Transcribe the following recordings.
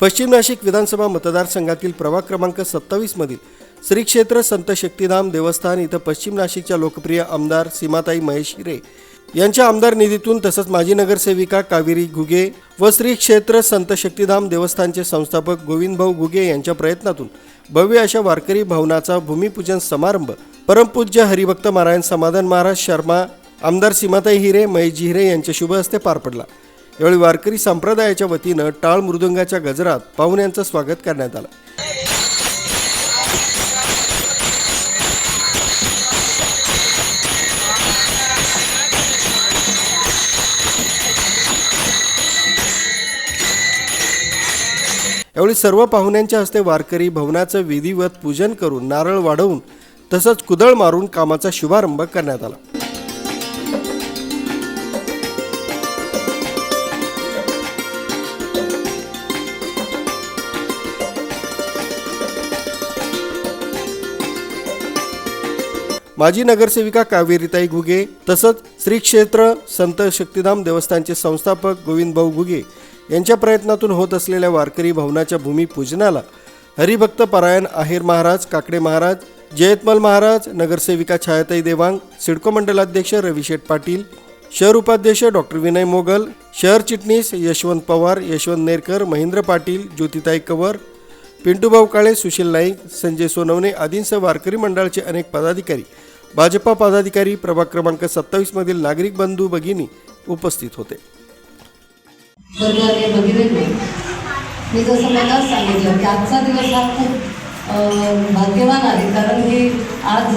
पश्चिम नाशिक विधानसभा मतदारसंघातील प्रभाग क्रमांक सत्तावीसमधील श्री क्षेत्र संत शक्तिधाम देवस्थान इथं पश्चिम नाशिकच्या लोकप्रिय आमदार सीमाताई महेश हिरे यांच्या आमदार निधीतून तसंच माजी नगरसेविका कावेरी घुगे व श्री क्षेत्र संत शक्तिधाम देवस्थानचे संस्थापक गोविंदभाऊ घुगे यांच्या प्रयत्नातून भव्य अशा वारकरी भवनाचा भूमिपूजन समारंभ परमपूज्य हरिभक्त नारायण समाधान महाराज शर्मा आमदार सीमाताई हिरे महेश हिरे यांच्या शुभ हस्ते पार पडला. यावेळी वारकरी संप्रदायाच्या वतीनं टाळ मृदुंगाच्या गजरात पाहुण्यांचं स्वागत करण्यात आलं. यावेळी सर्व पाहुण्यांच्या हस्ते वारकरी भवनाचं विधिवत पूजन करून नारळ वाढवून तसंच कुदळ मारून कामाचा शुभारंभ करण्यात आला. माजी नगरसेविका कावेरीताई घुगे तसंच श्री क्षेत्र संत शक्तिधाम देवस्थानचे संस्थापक गोविंदभाऊ घुगे यांच्या प्रयत्नातून होत असलेल्या वारकरी भवनाच्या भूमिपूजनाला हरिभक्त परायण आहेर महाराज काकडे महाराज जयतमल महाराज नगरसेविका छायाताई देवांग सिडको मंडलाध्यक्ष रविशेठ पाटील शहर उपाध्यक्ष डॉक्टर विनय मोगल शहर चिटणीस यशवंत पवार यशवंत नेरकर महेंद्र पाटील ज्योतिताई कवर पिंटूभाऊ काळे सुशील नाईक संजय सोनवणे आदींसह वारकरी मंडळाचे अनेक पदाधिकारी भाजपा पदाधिकारी प्रभाग क्रमांक सत्तावीसमधील नागरिक बंधू भगिनी उपस्थित होते. मी जसं मला सांगितलं की आजचा दिवस हा खूप भाग्यवान आहे. कारण की आज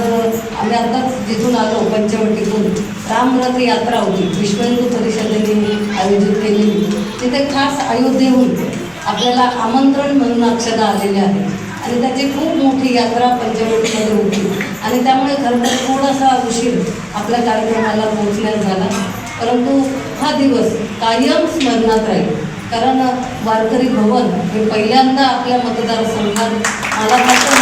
आम्ही आताच जिथून आलो पंचवटीतून रामरथ यात्रा होती. विश्व हिंदू परिषदेने आयोजित केलेली तिथे खास अयोध्येहून आपल्याला आमंत्रण म्हणून अक्षदा आलेले आहे आणि त्याची खूप मोठी यात्रा पंचवटीमध्ये होती. आणि त्यामुळे खरं तर थोडासा उशीर आपल्या कार्यक्रमाला पोहोचण्यात झाला. परंतु हा दिवस कायम स्मरणात राहील. कारण वारकरी भवन हे पहिल्यांदा आपल्या मतदारसंघात मला वाटतं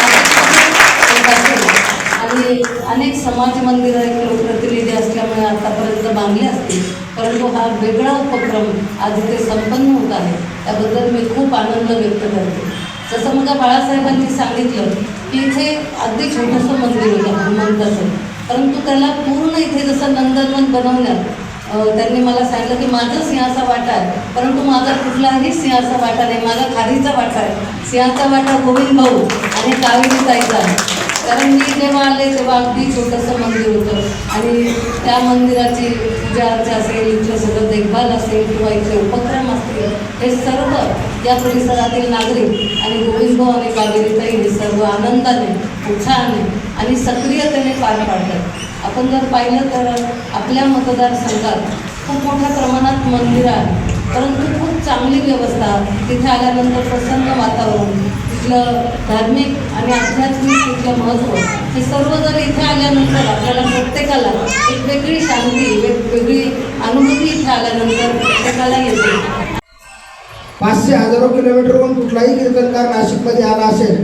आणि अनेक समाज मंदिरं एक लोकप्रतिनिधी असल्यामुळे आतापर्यंत बांधले असतील. परंतु हा वेगळा उपक्रम आज इथे संपन्न होत आहे. त्याबद्दल मी खूप आनंद व्यक्त करते. जसं मग बाळासाहेबांनी सांगितलं की इथे अगदी छोटंसं मंदिर होतं हनुमंताचं. परंतु त्याला पूर्ण इथे जसं नंदनवन बनवण्यात त्यांनी मला सांगितलं की माझं सिंहाचा वाटा आहे परंतु माझा कुठलाही सिंहाचा वाटा नाही माझा खारीचा वाटा आहे. सिंहाचा वाटा गोविंद भाऊ आणि कावेरी ताईचा आहे. कारण मी जेव्हा आले तेव्हा अगदी छोटंसं मंदिर होतं. आणि त्या मंदिराची पूजा अर्चा असेल इथलं सगळं देखभाल असेल किंवा इथले उपक्रम असतील हे सर्व या परिसरातील नागरिक आणि गोविंदभाऊ आणि कावेरीताई हे सर्व आनंदाने उत्साहाने आणि सक्रियतेने पार पाडतात. आपण जर पाहिलं तर आपल्या मतदारसंघात खूप मोठ्या प्रमाणात मंदिरं आहेत. परंतु खूप चांगली व्यवस्था तिथे आल्यानंतर प्रसन्न वातावरण तिथलं धार्मिक आणि आध्यात्मिक तिथलं महत्त्व हे सर्व जर इथे आल्यानंतर आपल्याला प्रत्येकाला एक वेगळी शांती एक वेगळी अनुभूती इथे आल्यानंतर प्रत्येकाला येते. पाचशे हजारो किलोमीटरवरून कुठलाही कीर्तनकार नाशिकमध्ये आला असेल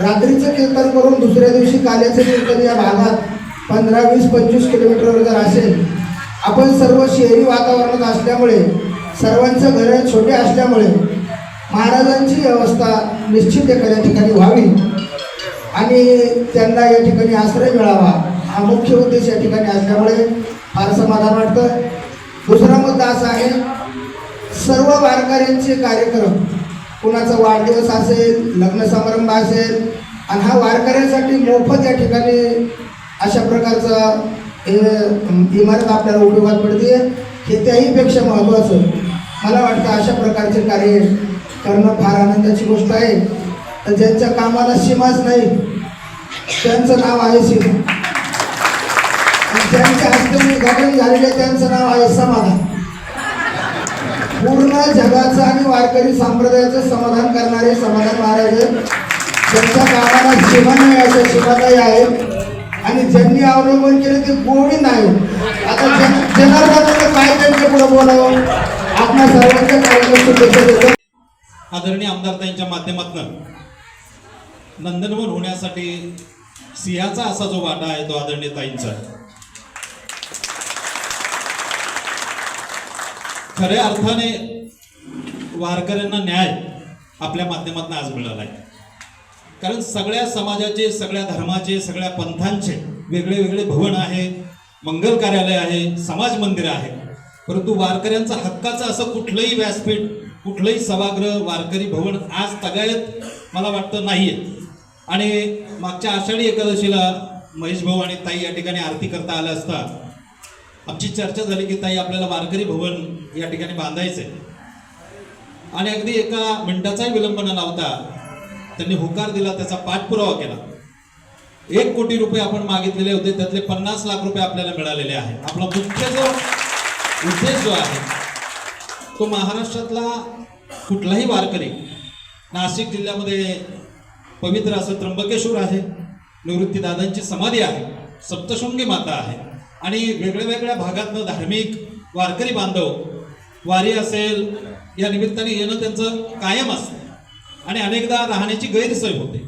रात्रीचं कीर्तन करून दुसऱ्या दिवशी काल्याचं कीर्तन या भागात पंधरा वीस पंचवीस किलोमीटरवर जर असेल आपण सर्व शहरी वातावरणात असल्यामुळे सर्वांचं घरं छोटे असल्यामुळे महाराजांची व्यवस्था निश्चित एखाद्या ठिकाणी व्हावी आणि त्यांना या ठिकाणी आश्रय मिळावा हा मुख्य उद्देश या ठिकाणी असल्यामुळे फार समाधान वाटतं. दुसरा मुद्दा असा आहे सर्व वारकऱ्यांचे कार्यक्रम कुणाचा वाढदिवस असेल लग्न समारंभ असेल आणि हा वारकऱ्यांसाठी मोफत या ठिकाणी अशा प्रकारचा इमारत आपल्याला उपयोगात पडते हे त्याहीपेक्षा महत्त्वाचं मला वाटतं अशा प्रकारचे कार्य करणं फार आनंदाची गोष्ट आहे. तर ज्यांच्या कामाला सीमाच नाही त्यांचं नाव आहे सीमा. आणि ज्यांच्या हस्ते उद्घाटन झालेले त्यांचं नाव आहे समाधान. पूर्ण जगाचं आणि वारकरी संप्रदायाचं समाधान करणारे समाधान महाराज त्यांच्या ज्यांच्या कामाला सीमा नाही अशा सीमाताई आहेत. आणि ज्यांनी अवलंबन केलं ते गोविंद आहे आता जन काय त्यांच्या पुढे बोलावं? आपल्या सर्वांच्या कार्यक्रम शुभेच्छा देतो. आदरणीय आमदारताईंच्या माध्यमातून नंदनवन होण्यासाठी सिंहाचा असा जो वाटा आहे तो आदरणीय ताईंचा आहे. खऱ्या अर्थाने वारकऱ्यांना न्याय आपल्या माध्यमातून आज मिळाला आहे कारण सगळ्या समाजाचे सगळ्या धर्माचे सगळ्या पंथांचे वेगळे वेगळे भवन आहे मंगल कार्यालय आहे समाज मंदिर आहे परंतु वारकऱ्यांचा हक्काचं असं कुठलंही व्यासपीठ कुठलंही सभागृह वारकरी भवन आज तगायत मला वाटतं नाही आहेत आणि मागच्या आषाढी एकादशीला महेश भाऊ आणि ताई या ठिकाणी आरती करता आल्या असता आमची चर्चा झाली की ताई आपल्याला वारकरी भवन या ठिकाणी बांधायचंय. आणि अगदी एका मिनिटाचाही विलंब न लावता त्यांनी होकार दिला त्याचा पाठपुरावा केला. एक कोटी रुपये आपण मागितलेले होते त्यातले पन्नास लाख रुपये आपल्याला मिळालेले आहे आपला मुख्य जो उद्देश जो आहे तो महाराष्ट्रातला कुठलाही वारकरी नाशिक जिल्ह्यामध्ये पवित्र असं त्र्यंबकेश्वर आहे निवृत्तीदादांची समाधी आहे सप्तशृंगी माता आहे आणि वेगळ्या वेगळ्या भागातनं धार्मिक वारकरी बांधव वारी असेल या निमित्ताने येणं त्यांचं कायम असतं आणि अनेकदा राहण्याची गैरसोय होते.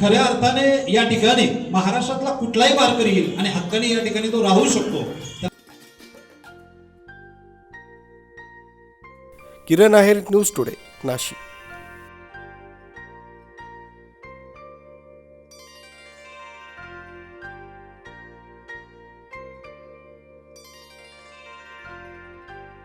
खऱ्या अर्थाने या ठिकाणी महाराष्ट्रातला कुठलाही वारकरी येईल आणि हक्काने या ठिकाणी तो राहू शकतो. Kiran Aher News Today Nashik.